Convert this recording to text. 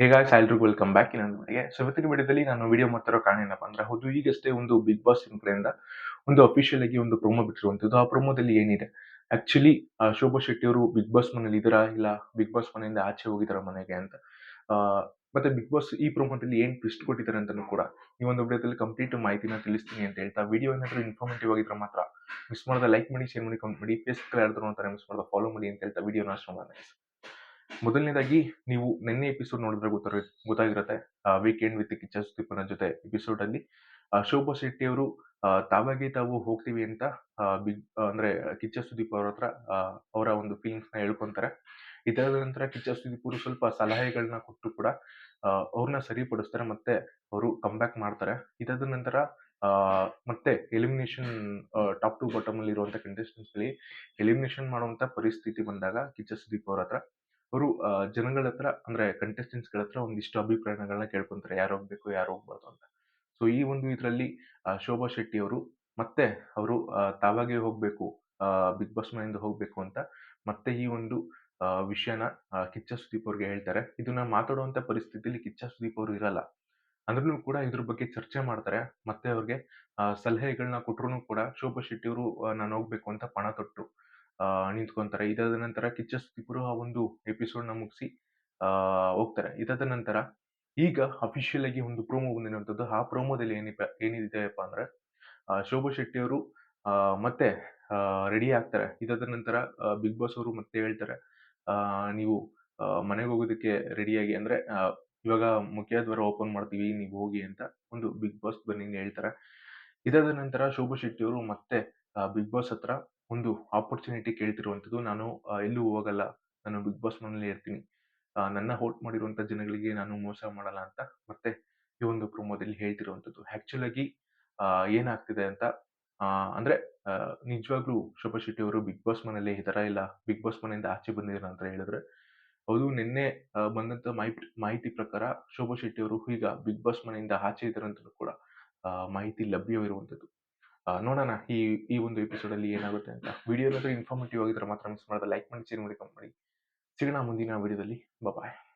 ಹೇಗಾಗಿ ಎಲ್ರಿಗೂ welcome back ಇನ್ನೊಂದು ಮನೆಗೆ ಸೊ ಇವತ್ತಿನ ವಿಡಿಯೋದಲ್ಲಿ ನಾನು ವಿಡಿಯೋ ಮಾಡ್ತಿರೋ ಕಾರಣ ಏನಪ್ಪ ಅಂದ್ರೆ, ಹೌದು, ಈಗಷ್ಟೇ ಒಂದು ಬಿಗ್ ಬಾಸ್ ಕಡೆಯಿಂದ ಒಂದು ಅಫಿಷಿಯಲ್ ಆಗಿ ಒಂದು ಪ್ರೊಮೋ ಬಿಟ್ಟಿರುವಂಥದ್ದು. ಆ ಪ್ರೊಮೋದಲ್ಲಿ ಏನಿದೆ? ಆಕ್ಚುಲಿ ಶೋಭಾ ಶೆಟ್ಟಿ ಅವರು ಬಿಗ್ ಬಾಸ್ ಮನೇಲಿ ಇದರ ಇಲ್ಲ ಬಿಗ್ ಬಾಸ್ ಮನೆಯಿಂದ ಆಚೆ ಹೋಗಿದಾರ ಮನೆಗೆ ಅಂತ. ಮತ್ತೆ ಬಿಗ್ ಬಾಸ್ ಈ ಪ್ರೊಮೋದಲ್ಲಿ ಏನ್ ಟ್ವಿಸ್ಟ್ ಕೊಟ್ಟಿದ್ದಾರೆ ಅಂತಾನು ಕೂಡ ಈ ಒಂದು ವಿಡಿಯೋದಲ್ಲಿ ಕಂಪ್ಲೀಟ್ ಮಾಹಿತಿನ ತಿಳಿಸ್ತೀನಿ ಅಂತ ಹೇಳ್ತಾ ವಿಡಿಯೋ ಏನಾದರೂ ಇನ್ಫಾರ್ಮೇಟಿವ್ ಆಗಿದ್ರೆ ಮಾತ್ರ ಮಿಸ್ ಮಾಡಿದ ಲೈಕ್ ಮಾಡಿ ಶೇರ್ ಮಾಡಿ ಕಮೆಂಟ್ ಮಾಡಿ ಫೇಸ್ಬುಕ್ ಯಾರಾದ್ರೂ ಮಿಸ್ ಮಾಡದ ಫಾಲೋ ಮಾಡಿ ಅಂತ ಹೇಳ್ತಾ ವಿಡಿಯೋನ ಶುರು ಮಾಡೋಣ ಮೊದಲನೇದಾಗಿ ನೀವು ನಿನ್ನೆ ಎಪಿಸೋಡ್ ನೋಡಿದ್ರೆ ಗೊತ್ತಾಗ ಗೊತ್ತಾಗಿರುತ್ತೆ. ವೀಕೆಂಡ್ ವಿತ್ ಕಿಚ್ಚ ಸುದೀಪನ ಜೊತೆ ಎಪಿಸೋಡ್ ಅಲ್ಲಿ ಶೋಭಾ ಶೆಟ್ಟಿ ಅವರು ತಾವಾಗಿ ತಾವು ಹೋಗ್ತೀವಿ ಅಂತ ಬಿಗ್, ಅಂದ್ರೆ ಕಿಚ್ಚ ಸುದೀಪ್ ಅವ್ರ ಹತ್ರ ಅವರ ಒಂದು ಫೀಲಿಂಗ್ಸ್ನ ಹೇಳ್ಕೊಂತಾರೆ. ಇದಾದ ನಂತರ ಕಿಚ್ಚ ಸುದೀಪ್ ಅವರು ಸ್ವಲ್ಪ ಸಲಹೆಗಳನ್ನ ಕೊಟ್ಟು ಕೂಡ ಅವ್ರನ್ನ ಸರಿಪಡಿಸ್ತಾರೆ ಮತ್ತೆ ಅವರು ಬ್ಯಾಕ್ ಮಾಡ್ತಾರೆ. ಇದಾದ ನಂತರ ಮತ್ತೆ ಎಲಿಮಿನೇಷನ್ ಟಾಪ್ ಟು ಬಾಟಮ್ ಅಲ್ಲಿ ಇರುವಂತ ಕಂಟೆಸ್ಟೆಂಟ್ಸ್ ಅಲ್ಲಿ ಎಲಿಮಿನೇಷನ್ ಮಾಡುವಂತ ಪರಿಸ್ಥಿತಿ ಬಂದಾಗ ಕಿಚ್ಚ ಸುದೀಪ್ ಅವ್ರ ಹತ್ರ ಅವರು ಜನಗಳ ಹತ್ರ ಅಂದ್ರೆ ಕಂಟೆಸ್ಟೆಂಟ್ಸ್ಗಳ ಹತ್ರ ಒಂದಿಷ್ಟು ಅಭಿಪ್ರಾಯಗಳನ್ನ ಕೇಳ್ಕೊಂತಾರೆ. ಯಾರು ಹೋಗ್ಬೇಕು ಯಾರು ಹೋಗ್ಬಾರ್ದು ಅಂತ. ಸೊ ಈ ಒಂದು ಇದರಲ್ಲಿ ಶೋಭಾ ಶೆಟ್ಟಿ ಅವರು ಮತ್ತೆ ಅವರು ತಾವಾಗೆ ಹೋಗ್ಬೇಕು ಬಿಗ್ ಬಾಸ್ ಮನೆಯಿಂದ ಹೋಗ್ಬೇಕು ಅಂತ ಮತ್ತೆ ಈ ಒಂದು ವಿಷಯನ ಕಿಚ್ಚ ಸುದೀಪ್ ಅವ್ರಿಗೆ ಹೇಳ್ತಾರೆ. ಇದನ್ನ ಮಾತಾಡುವಂತ ಪರಿಸ್ಥಿತಿಯಲ್ಲಿ ಕಿಚ್ಚ ಸುದೀಪ್ ಅವರು ಇರಲ್ಲ. ಅಂದ್ರೂ ಕೂಡ ಇದ್ರ ಬಗ್ಗೆ ಚರ್ಚೆ ಮಾಡ್ತಾರೆ. ಮತ್ತೆ ಅವ್ರಿಗೆ ಸಲಹೆಗಳನ್ನ ಕೊಟ್ರು ಕೂಡ ಶೋಭಾ ಶೆಟ್ಟಿ ಅವರು ನಾನು ಹೋಗ್ಬೇಕು ಅಂತ ಪಣ ತೊಟ್ಟು ಆ, ನಿಂತ್ಕೊಂತಾರೆ. ಇದಾದ ನಂತರ ಕಿಚ್ಚ ಸುದೀಪ್ ಅವರು ಆ ಒಂದು ಎಪಿಸೋಡ್ನ ಮುಗಿಸಿ ಹೋಗ್ತಾರೆ. ಇದಾದ ನಂತರ ಈಗ ಅಫಿಷಿಯಲ್ ಆಗಿ ಒಂದು ಪ್ರೋಮೋ ಬಂದಿರುವಂತದ್ದು ಆ ಪ್ರೋಮೋದಲ್ಲಿ ಏನಿಪ್ಪ ಏನಿದೆಯಪ್ಪ ಅಂದ್ರೆ ಶೋಭಾ ಶೆಟ್ಟಿ ಅವರು ಮತ್ತೆ ರೆಡಿ ಆಗ್ತಾರೆ. ಇದಾದ ನಂತರ ಬಿಗ್ ಬಾಸ್ ಅವರು ಮತ್ತೆ ಹೇಳ್ತಾರೆ ನೀವು ಮನೆಗೆ ಹೋಗೋದಕ್ಕೆ ರೆಡಿಯಾಗಿ ಅಂದ್ರೆ ಇವಾಗ ಮುಖ್ಯ ದ್ವಾರ ಓಪನ್ ಮಾಡ್ತೀವಿ, ನೀವು ಹೋಗಿ ಅಂತ ಒಂದು ಬಿಗ್ ಬಾಸ್ ಬನ್ನಿ ಹೇಳ್ತಾರೆ. ಇದಾದ ನಂತರ ಶೋಭಾ ಶೆಟ್ಟಿ ಅವರು ಮತ್ತೆ ಬಿಗ್ ಬಾಸ್ ಹತ್ರ ಒಂದು ಆಪರ್ಚುನಿಟಿ ಕೇಳ್ತಿರುವಂಥದ್ದು. ನಾನು ಎಲ್ಲೂ ಹೋಗಲ್ಲ. ನಾನು ಬಿಗ್ ಬಾಸ್ ಮನೇಲಿ ಇರ್ತೀನಿ. ನನ್ನ ಹೋಟ್ ಮಾಡಿರುವಂಥ ಜನಗಳಿಗೆ ನಾನು ಮೋಸ ಮಾಡಲ್ಲ ಅಂತ ಮತ್ತೆ ಈ ಒಂದು ಪ್ರೊಮೋದಲ್ಲಿ ಹೇಳ್ತಿರುವಂಥದ್ದು. ಆಕ್ಚುಲ್ ಆಗಿ ಏನಾಗ್ತಿದೆ ಅಂತ ಅಂದ್ರೆ ನಿಜವಾಗ್ಲೂ ಶೋಭಾ ಶೆಟ್ಟಿ ಅವರು ಬಿಗ್ ಬಾಸ್ ಮನೇಲಿ ಥರ ಇಲ್ಲ ಬಿಗ್ ಬಾಸ್ ಮನೆಯಿಂದ ಆಚೆ ಬಂದಿದ್ದಾರೆ ಅಂತ ಹೇಳಿದ್ರೆ ಹೌದು ನಿನ್ನೆ ಬಂದಂತ ಮಾಹಿತಿ ಪ್ರಕಾರ ಶೋಭಾ ಶೆಟ್ಟಿ ಅವರು ಈಗ ಬಿಗ್ ಬಾಸ್ ಮನೆಯಿಂದ ಆಚೆ ಇದ್ದಾರೆ ಅಂತ ಕೂಡ ಮಾಹಿತಿ ಲಭ್ಯವಿರುವಂತದ್ದು ಆ, ನೋಡೋಣ. ಈ ಈ ಒಂದು ಎಪಿಸೋಡ್ ಅಲ್ಲಿ ಏನಾಗುತ್ತೆ ಅಂತ. ವಿಡಿಯೋ ಇನ್ಫಾರ್ಮೇಟಿವ್ ಆಗಿದ್ರೆ ಮಾತ್ರ ಮಿಸ್ ಮಾಡೋದು. ಲೈಕ್ ಮಾಡಿ ಶೇರ್ ಮಾಡಿ ಕಮೆಂಟ್ ಮಾಡಿ. ಸಿಗೋಣ ಮುಂದಿನ ವಿಡಿಯೋದಲ್ಲಿ ಬಾಯ್